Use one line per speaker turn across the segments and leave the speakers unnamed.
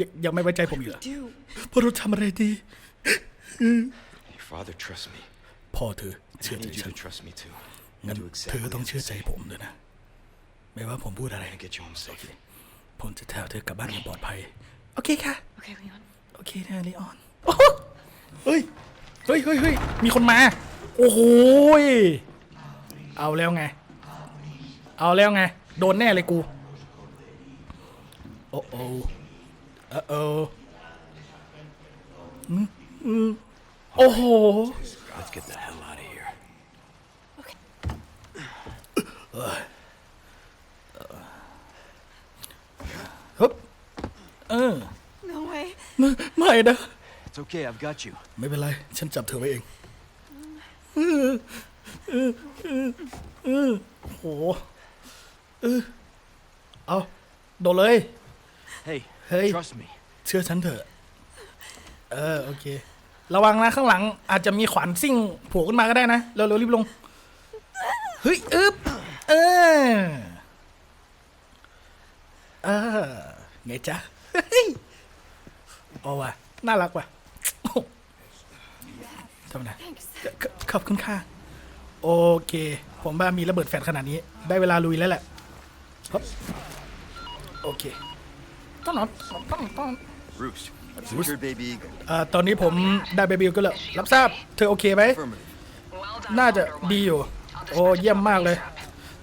ยังยังไม่ไว้ใจผมอยู่เหรอ
Do
พวกเราทำอะไรดี
Your father trusts me.
พ่อเธอ
I
เชื่อใจ
need you
ฉัน
to trust me too.
งั้น
Do
เธอ
exactly
ต้อง
as
เชื่อ
I
ใจ
say.
ผมด้วยนะ ไม่ว่าผมพูดอะไร
I get you home safe.
ผมจะพาเธอกลับบ้านอย่างปลอดภัย โอเคค่ะ
okay, Leon.
โอเคนะลีออนโอ้โหเฮ้ย เฮ้ยเฮ้ยเฮ้ยมีคนมา โอ้โหยเอาแล้วไง เอาแล้วไง โดนแน่เลยกูโอ้โอ้เออเอออืมอืมโอ้โห
Let's get the hell out of here.
Okay.
ฮึบเออ
No way.
ไม่ไม่นะ
It's okay, I've got you.
ไม่เป็นไร ฉันจับเธอไว้เองโอ้โหเออเอาโดนเลย
Hey,
Hey.
trust me.
เชื่อฉันเถอะ เออ โอเค ระวังนะข้างหลังอาจจะมีขวานซิ่งโผล่ขึ้นมาก็ได้นะ เร็วๆรีบลง เฮ้ย อึ๊บ เออ เออ ไงจ๊ะเฮ้ยโอ้ว่ะ น่ารักว่ะโอ้โหทำไมนะ
Thanks.
ขขอบคุณค่ะ โอเค ผมว่ามีระเบิดแฟลชขนาดนี้ ได้เวลาลุยแล้วแหละครับโอเค ต้องนอนต้องต้อง
Roost, I've secured Baby Eagle.
อ่าตอนนี้ผมได้เบบิลก็แล้วรับทราบเธอโอเคไหม
Affirmative.
น่าจะดีอยู่ โอ้เยี่ยมมากเลย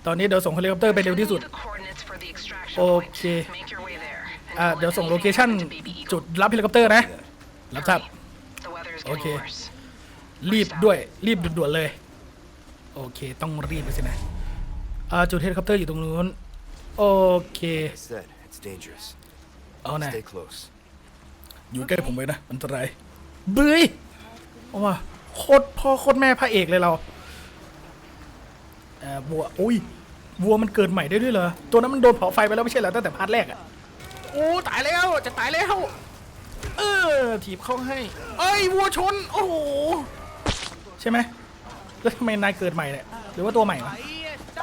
ตอนนี้เดี๋ยวส่งเฮลิคอปเตอร์ไปเร็วที่สุด โอเค อ่าเดี๋ยวส่งโลเคชั่นจุดรับเฮลิคอปเตอร์นะ รับทราบ โอเค รีบด้วย รีบด่วนๆเลย โอเค ต้องรีบไปสินะอ่าจุดเฮลิคอปเตอร์อยู่ตรงนู้น โอเค
I said, it's dangerous.
เอานะ
Stay close.
อยู่ใกล้ผมไว้นะ อันตรายเบื้ยโอ้ว่าโคตรพ่อโคตรแม่พระเอกเลยเราเอ่อวัวอุ้ยวัวมันเกิดใหม่ได้ด้วยเหรอ ตัวนั้นมันโดนเผาไฟไปแล้วไม่ใช่เหรอตั้งแต่พาร์ทแรกอะโอ้ตายแล้วจะตายแล้ว เออถีบเข้าให้ เอ้ยวัวชน โอ้โห ใช่ไหมแล้วทำไมนายเกิดใหม่เนี่ยหรือว่าตัวใหม่วะ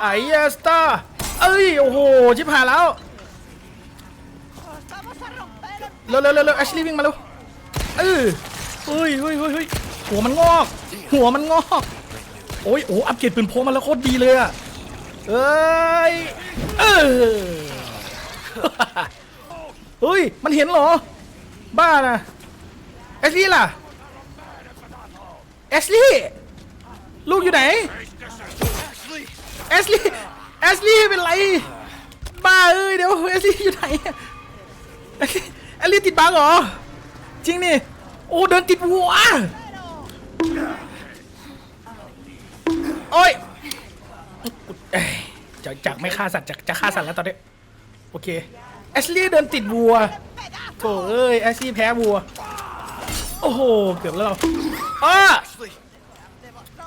ไอ้เอสตาเอ้ย โอ้โห ชิบหายแล้ว เร็วเร็วเร็วเร็วแอชลีย์วิ่งมาเร็วเออเฮ้ยเฮ้ยเฮ้ยหัวมันงอก หัวมันงอก โอ้ยโอ้อัปเกรดปืนพกมาแล้วโคตรดีเลยอะเอ้ยเออเฮ้ย มันเห็นเหรอ บ้านะแอชลีย์ล่ะแอชลีย์ลูกอยู่ไหนแอชลีย์แอชลีย์เป็นไร บ้าเอ้ยเดี๋ยวแอชลีย์อยู่ไหน แอลี่ติดบังเหรอ จริงนี่ โอ้เดินติดวัวโอ้ยเอ้ยจากจากไม่ฆ่าสัตว์จากจะฆ่าสัตว์แล้วตอนนี้ โอเคแอชลี่เดินติดวัวโถเอ้ยแอชลี่แพ้วัว โอ้โห เกือบแล้วเราอ้า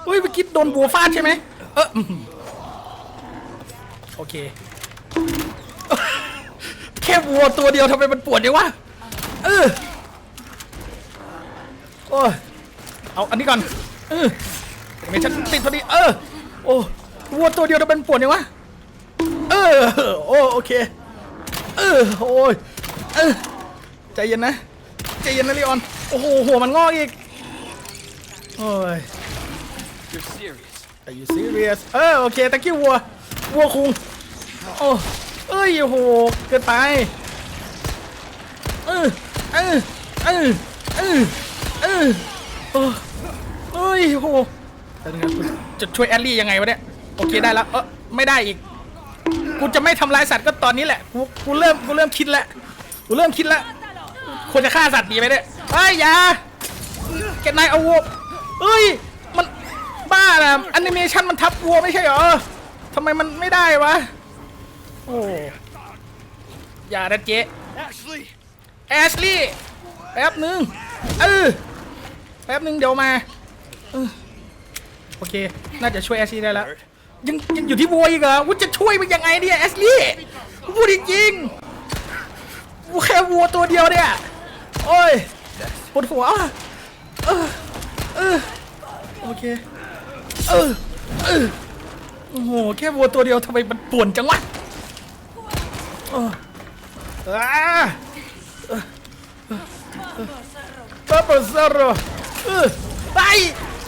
เฮ้ยเมื่อกี้โดนวัวฟาดใช่ไหมเอ้อหือโอเค แค่วัวตัวเดียวทำไมมันปวดเนี่ยวะ เออโอ้ยเอาอันนี้ก่อนเออไม่ฉันติดพอดีเออโอ้วัวตัวเดียวทำไมมันปวดเนี่ยวะเออโอ้โอเคเออโอ้ยเออใจเย็นนะใจเย็นนะลีออนโอ้โหหัวมันงอกอีกโอ้ย
You're serious.
Are you serious เออโอเคตะกี้วัววัวคุงโอ้เอ้ยโอ้โหเกินไปเออเออเออเออเออโอ้เอ้ยโหแต่นึงนะจะช่วยแอลลี่ยังไงวะเนี่ยโอเคได้แล้วเออไม่ได้อีกกูจะไม่ทำลายสัตว์ก็ตอนนี้แหละกูกูเริ่มกูเริ่มคิดแล้วกูเริ่มคิดแล้วควรจะฆ่าสัตว์ดีไหมเนี่ยเฮ้ยอย่าแกนายเอาวัวเอ้ยมันบ้านะแอนิเมชันมันทับวัวไม่ใช่เหรอทำไมมันไม่ได้วะโอ้อย่านะเจ๊ แอชลี่แป๊บหนึ่งเออแป๊บหนึ่งเดี๋ยวมาเออโอเค น่าจะช่วยแอชลี่ได้แล้ว ยังยังอยู่ที่วัวอีกเหรอวุจะช่วยมันยังไงเนี่ยแอชลี่พูดจริงวัวแค่วัวตัวเดียวเนี่ย โอ้ยปวดหัวเออเออโอเค เออเออโอ้โห แค่วัวตัวเดียวทำไมมันป่วนจังวะเอออ่า ปาปาซาโรเออไป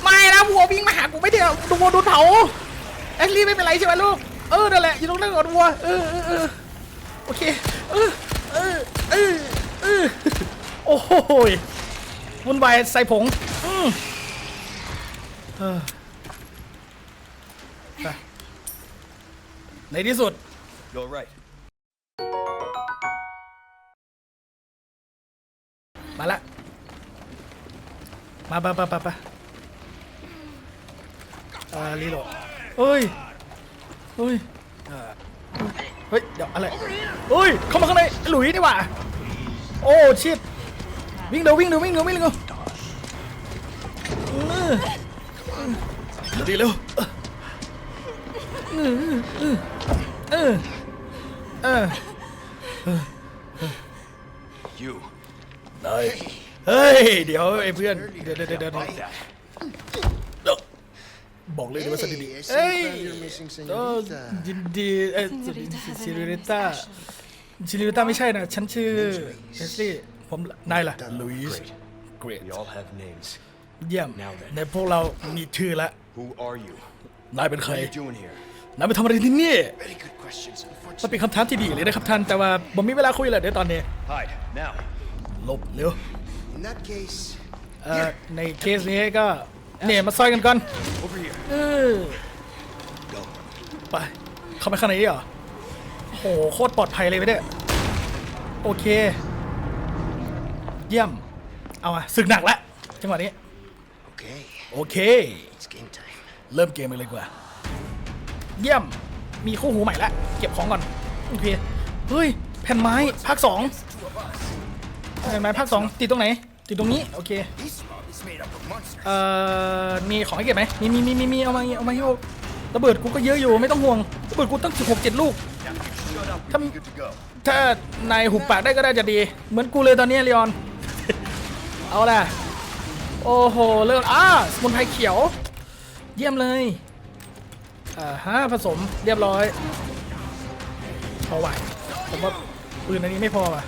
ไม่นะวัววิ่งมาหากูไม่ได้เอาดูวัวดนเผาแอชลี่ไม่เป็นไรใช่ไหมลูก เออนั่นแหละอยู่ตรงนั้นก่อนวัว เออเออเออโอเค เออเออเออเออโอ้โหวุ่นวายใส่ผงอืมเออไปในที่สุด
You're right.
มาละมาปะปะปะปะอ่ารีโหลดเฮ้ยเฮ้ยอ่าเฮ้ย เดี๋ยวอะไรเฮ้ย เข้ามาข้างในหลุยนี่หว่า โอ้ชิตวิ่งเร็ววิ่งเร็ววิ่งเร็ววิ่งเร็วเออเดี๋ยวดีเร็วเออเออเออเออ
You.
เฮ้ยเฮ้ย เดี๋ยวไอ้เพื่อน เดี๋ยวเดี๋ยวเดี๋ยวเดี๋ยว
Like that.
บอกเลยดีว่าสนิทดี
Hey, I see
เอ้ย
you found your missing
โอ้
señorita.
ยินดีเอ้ย
Señorita has
ซิ
an
ลิต้า
impression.
ซิลิต้าไม่ใช่นะ ฉันชื่อเอสลี่ผมนายล่ะลุยส์
Great.
เกรด
We all have names.
เยี่ยม
Now then.
ในพวกเรามีชื่อละ
Who are you?
นายเป็นใคร
What are you doing here?
นายไปทำอะไรที่นี่
Very good questions.
มันเป็น
Unfortunately,
คำถามที่ดีเลยนะครับท่าน แต่ว่าผมมีเวลาคุยเลยเดี๋ยวตอนนี้
Hide now.
หลบเร็ว
in that case,
เอ่อในเคสนี้ก็เนี่ยมาซอยกันก่อน
Over here.
เออไป เข้าไปข้างในดิเหรอโอ้โห โคตรปลอดภัยเลยไปเนี่ยโอเค เยี่ยม เอาอะศึกหนักละจังหวะนี้
okay,
โอเค
it's game time.
เริ่มเกมกันเลยดีกว่า เยี่ยม มีคู่หูใหม่ละ เก็บของก่อน โอเค เฮ้ย แผ่นไม้ภาคสอง แผ่นไม้ภาคสองติดตรงไหน ติดตรงนี้ โอเค เอ่อ มีของให้เก็บไหมมีมีมีมีมีเอามาเอามาให้เอาระเบิดกูก็เยอะอยู่ไม่ต้องห่วงระเบิดกูตั้งสิบหกเจ็ดลูก ถ้าถ้านายหุบปากได้ก็ได้จะดี เหมือนกูเลยตอนนี้เลออน เอาล่ะ โอ้โห เลิกอ่าสมุนไพรเขียว เยี่ยมเลย อ่าฮะผสมเรียบร้อยพอไหวผมว่าปืนอันนี้ไม่พอว่ะ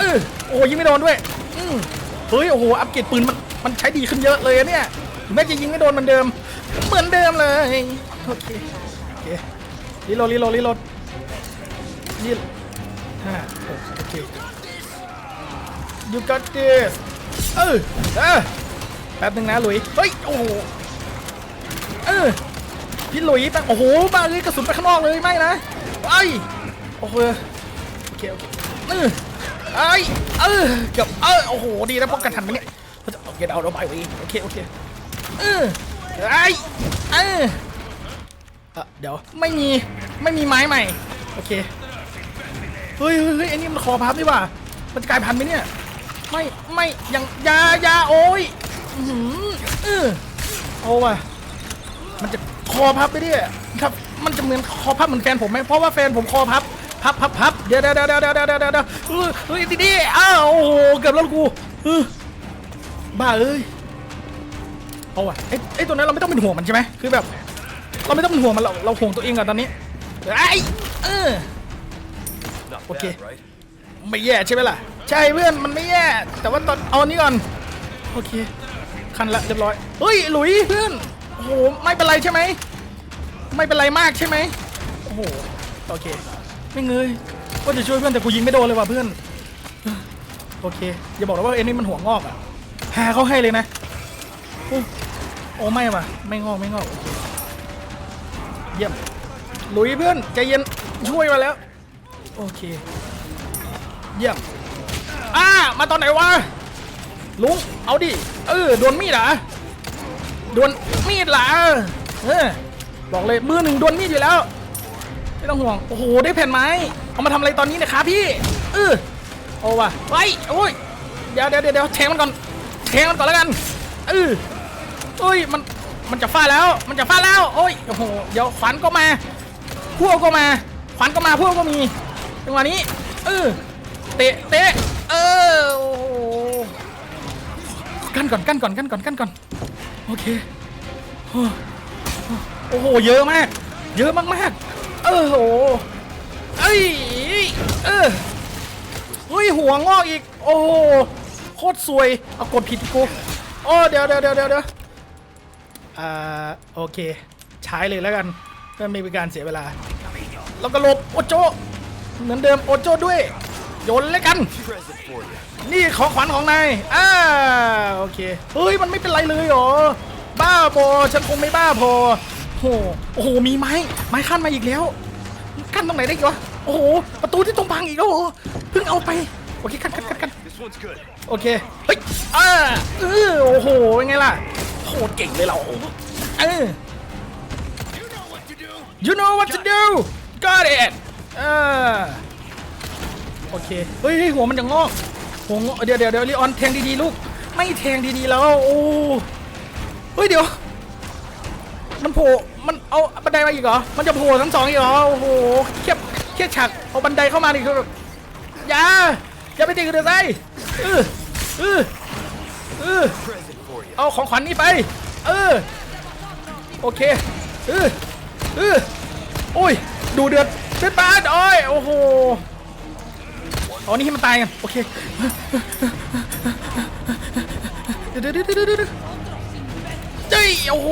เออโอ้ยิงไม่โดนด้วยอืมเฮ้ยโอ้โหอัปเกรดปืนมันมันใช้ดีขึ้นเยอะเลยอะเนี่ยถึงแม้จะยิงไม่โดนเหมือนเดิม เหมือนเดิมเลยโอเคโอเครีโหลดรีโหลดรีโหลดยี่ห้าหกโอเค you got this เออเออแป๊บนึงนะหลุยเฮ้ยโอ้โหเออพี่หลุยแต่โอ้โหบ้าเลยกระสุนไปข้างนอกเลยไม่นะไอ้โอเคโอเคโอเคเออ ไอ้เออเกือบเออโอ้โหดีนะป้องกันทันไหมเนี่ยโอเคเอาเราไปวีโอเคโอเคเออไอ้เออเอ่อเดี๋ยวไม่มีไม่มีไม้ใหม่โอเคเฮ้ยเฮ้ยเฮ้ยไอ้นี่มันคอพับนี่หว่ามันจะกลายพันธุ์ไหมเนี่ยไม่ไม่ยังยายาโอ้ยอื้อเออเอาว่ะมันจะคอพับไปดิครับมันจะเหมือนคอพับเหมือนแฟนผมไหมเพราะว่าแฟนผมคอพับ พับพับพับเดี๋ยวเดี๋ยวเดี๋ยวเดี๋ยวเดี๋ยวเดี๋ยวเดี๋ยวเฮ้ยทีนี้อ้าวโอ้โเกือบแล้วกูบ้าเอ้ยเอาว่ะไอ้ไอ้ตัวนั้นเราไม่ต้องเป็นห่วงมันใช่ไหมคือแบบ เราไม่ต้องเป็นห่วงมันเราเราห่วงตัวเองก่อนตอนนี้ไอเออ
โอเค
ไม่แย่ใช่ไหมล่ะใช่เพื่อนมันไม่แย่แต่ว่าตอนเอาอันนี้ก่อนโอเคคันละเรียบร้อยเฮ้ยหลุยเพื่อนโอ้โหไม่เป็นไรใช่ไหมไม่เป็นไรมากใช่ไหมโอ้โหโอเค ไม่เงยว่าจะช่วยเพื่อนแต่กูยิงไม่โดนเลยว่ะเพื่อน โอเค อย่าบอกนะว่าเอ็นนี่มันหัวงอกอะหาเขาให้เลยนะ โอ้โอ้ไม่ว่ะ ไม่งอกไม่งอกโอเคเยี่ยมหลุยเพื่อนใจเย็นช่วยมาแล้ว โอเค เยี่ยมอ่ามาตอนไหนวะ ลุง เอาดิ เออโดนมีดเหรอโดนมีดเหรอเออบอกเลยมือหนึ่งโดนมีดอยู่แล้ว ไม่ต้องห่วง โอ้โห ได้แผ่นไม้ เอามาทำอะไรตอนนี้เนะครับพี่เออโอ้ว่ะไว้โอ้ย เดี๋ยวเดี๋ยวเดี๋ยวแทงมันก่อน แทงมันก่อนแล้วกันเออเอ้ย มัน มันจะฟาดแล้ว มันจะฟาดแล้ว โอ้ย โอ้โห เดี๋ยวขวัญก็มา พวกก็มา ขวัญก็มาพวกก็มี จังหวะนี้ เออ เตะ เตะ เออโอ้โหกันก่อนกันก่อนกันก่อนกันก่อน โอเค โอ้โอ้โหเยอะมาก เยอะมากๆ เออโหเอ้ยเออเฮ้ยหัวงอกอีก โอ้โหโคตรสวย เอากดผิดกูโอ้เดี๋ยวเดี๋ยวเดี๋ยวเดี๋ยวเดี๋ยวอ่าโอเค ใช้เลยแล้วกันเพื่อไม่เป็นการเสียเวลาแล้วก็หลบโอโจ เหมือนเดิมโอโจด้วย โยนเลยกัน นี่ของขวัญของนายอ่าโอเค เฮ้ย มันไม่เป็นไรเลยเหรอ บ้าพอฉันคงไม่บ้าพอ โอ้โหโอ้โหมีไม้ไม้ขั้นมาอีกแล้วขั้นตรงไหนได้อีกวะโอ้โหประตูที่ตรงพังอีกแล้วเหรอเพิ่งเอาไปโอเคขั้นขั้นขั้นขั้น
This one's good.
โอเคเฮ้ยอ่าเออโอ้โหเป็นไงล่ะโคตรเก่งเลยเราเออ you know what to do got it เออโอเค เฮ้ยเฮ้ยหัวมันจะงอกหัวงอกเดี๋ยวเดี๋ยวเดี๋ยวลีออนแทงดีๆลูก ไม่แทงดีๆแล้ว โอ้ เฮ้ยเดี๋ยว มันโผล่ เอาบันไดมาอีกเหรอ มันจะโผล่ทั้งสองอีกเหรอ โอ้โหเทียบเทียบฉากเอาบันไดเข้ามาดิคือแบบอย่าอย่าไปตีกันเดือดไส้เออเออเออเอาของขวัญนี่ไป เออ โอเค เออเออโอ้ย ดูเดือดเดือดปาดโอ้ย โอ้โหเอานี่ให้มันตายกัน โอเค เดี๋ยวเดี๋ยวเดี๋ยวเดี๋ยวเดี๋ยวเจ้ยโอ้โห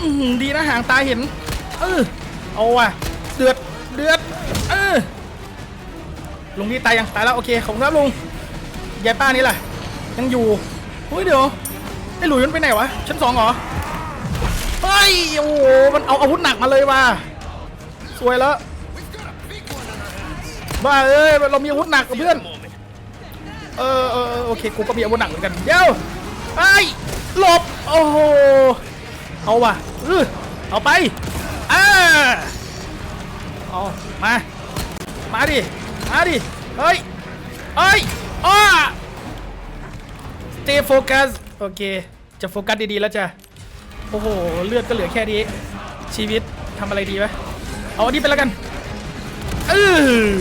อื้อหือดีนะหางตาเห็น เออเอาว่ะ เดือด เดือด เออลุงนี่ตายยังตายแล้วโอเคขอบคุณครับลุง ยายป้านี่แหละ ยังอยู่เฮ้ยเดี๋ยวไอ้หลุยมันไปไหนวะ ชั้นสองเหรอ เฮ้ย โอ้โห มันเอาอาวุธหนักมาเลยว่ะ สวยแล้ว บ้าเอ้ย เรามีอาวุธหนักกับเพื่อน เออเออโอเค กูก็มีอาวุธหนักเหมือนกัน เดี๋ยวไอหลบ โอ้โห เอาว่ะเออเอาไปอ่าเอามา มาดิ มาดิ เฮ้ย เฮ้ยอ้า stay focus โอเค จะโฟกัสดีๆแล้วจ้ะ โอ้โห เลือดก็เหลือแค่นี้ ชีวิตทำอะไรดีวะ เอาอันนี้ไปแล้วกันเออ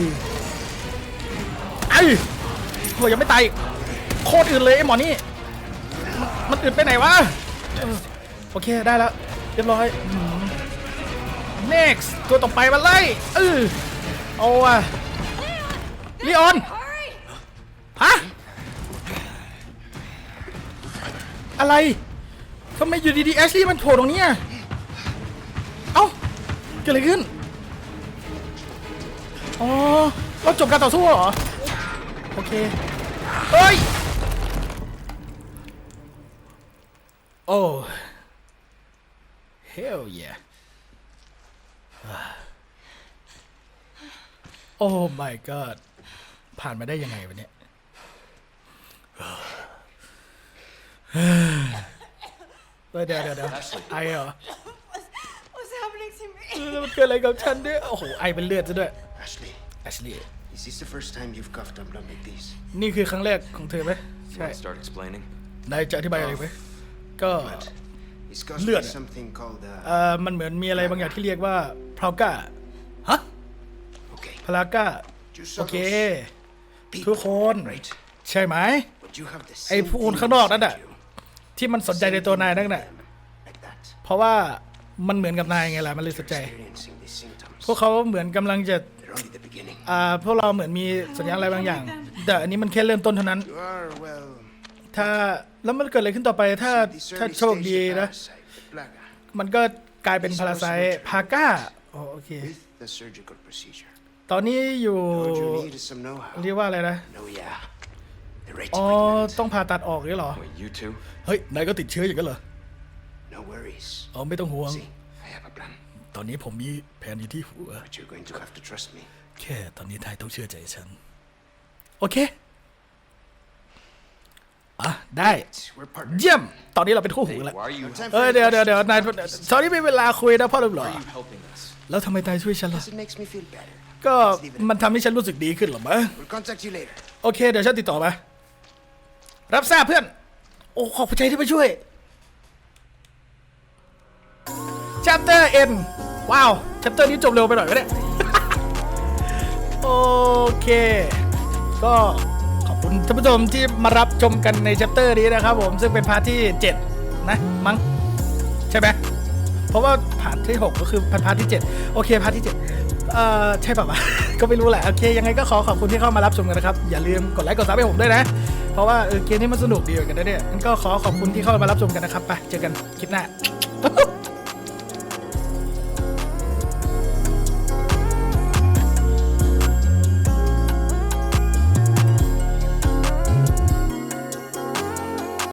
ไอ้โหยังไม่ตาย โคตรอื่นเลยไอ้หมอนี่ มันอื่นไปไหนวะ โอเคได้แล้วเรียบร้อย next ตัวต่อไปมาไล่เออเอาอะลีออนฮะอะไรทำไมอยู่ดีๆแอชลี่มันโผล่ตรงนี้เอ้าเกิดอะไรขึ้นอ๋อเราจบการต่อสู้เหรอ โอเคเฮ้ย โอ้ hell yeah โอ้ my god ผ่านมาได้ยังไงวะเนี่ยเฮ้ยเดี๋ยวเดี๋ยวเดี๋ยวไอเหรอ
What's happening to me?
เออแล้วมันเกิดอะไรกับฉันเนี่ยโอ้โห ไอเป็นเลือดซะด้วย
Ashley,
แอชลีย์
is this the first time you've coughed up blood like this?
นี่คือครั้งแรกของเธอไหม
You
ใช่
want to start explaining?
นายจะอธิบายอะไรไหมก็
It's caused
Lượt
by
à?
something called,
เอ่
uh,
อมันเหมือนมีอะไรบางอย่างที่เรียกว่าพราวก้าฮะ
okay.
พลาก้า
You
โอ
saw
เค
those
ทุก
people,
คน
right?
ใช่ไหม
But you have the
ไอ้
same
ผู้คน
thing
ข้างนอกนั่น
inside
น่ะ
you.
ที่มันสนใจในตัวนายนั่นน่ะ
Like that.
เพราะว่ามันเหมือนกับนายไงล่ะมันเลยสนใจ
Experiencing these symptoms.
พวกเขาเหมือนกำลังจะ
They're only the beginning.
อ่าพวกเราเหมือนมีสัญญาณอะไรบางอย่าง แต่อันนี้มันแค่เริ่มต้นเท่านั้น
You are, well,
ถ้าแล้วมันเกิดอะไรขึ้นต่อไปถ้า
this
ถ้า
early
โชค
stage
ดี
of
นะ
parasite, the plaga,
มันก็กลายเป็นพาราไซพาก้าอ๋อโอเค
with the surgical procedure.
ตอนนี้อยู่
All you need is some know-how.
เรียกว่าอะไรนะ
No, yeah. The rate's
อ๋อ
pregnant.
ต้องผ่าตัดออกหรือเหรอ
Wait, you two?
เฮ้ย นายก็ติดเชื้ออย่างนั้นเหรอ
No worries.
อ๋อไม่ต้องห่วง
See, I have a plan.
ตอนนี้ผมมีแผนอยู่ที่หัว
But you're going to have to trust me.
แค่ตอนนี้นายต้องเชื่อใจฉัน โอเค อะได้
We're partners.
เยี่ยม ตอนนี้เราเป็นคู่หู
Hey,
แล้ว
why are you?
No time
เอ้ย
for
เดี๋ยวเดี๋ยว
discussion.
เดี๋ยวนายตอนนี้มีเวลาคุยนะพ่อหรือเป
Why
ล่า
are you helping us?
แล้วทำไมนายช่วยฉันล่ะ
It makes me feel better.
ก็มันทำให้ฉันรู้สึกดีขึ้นเหรอมะ
We'll contact you later.
โอเค เดี๋ยวฉันติดต่อมารับทราบเพื่อน โอ้ขอบใจที่มาช่วย chapter N ว้าว chapter นี้จบเร็วไปหน่อยวะเนี่ยโอเค ก็ขอบ คุณท่านผู้ชมที่มารับชมกันใน chapter นี้นะครับผมซึ่งเป็นพาร์ทที่ 7 นะ มั้งใช่ไหมเพราะว่าพาร์ทที่ 6 ก็คือพาร์ทที่ 7 โอเคพาร์ทที่ 7 เอ่อ ใช่ป่าวะ ก็ไม่รู้แหละ โอเค ยังไงก็ขอขอบคุณที่เข้ามารับชมกันนะครับ อย่าลืมกดไลค์กดซับให้ผมด้วยนะ เพราะว่าเออเกมนี้มันสนุกดีเหมือนกันนะเนี่ยงั้นก็ขอขอบคุณที่เข้ามารับชมกันนะครับไปเจอกันคลิปหน้า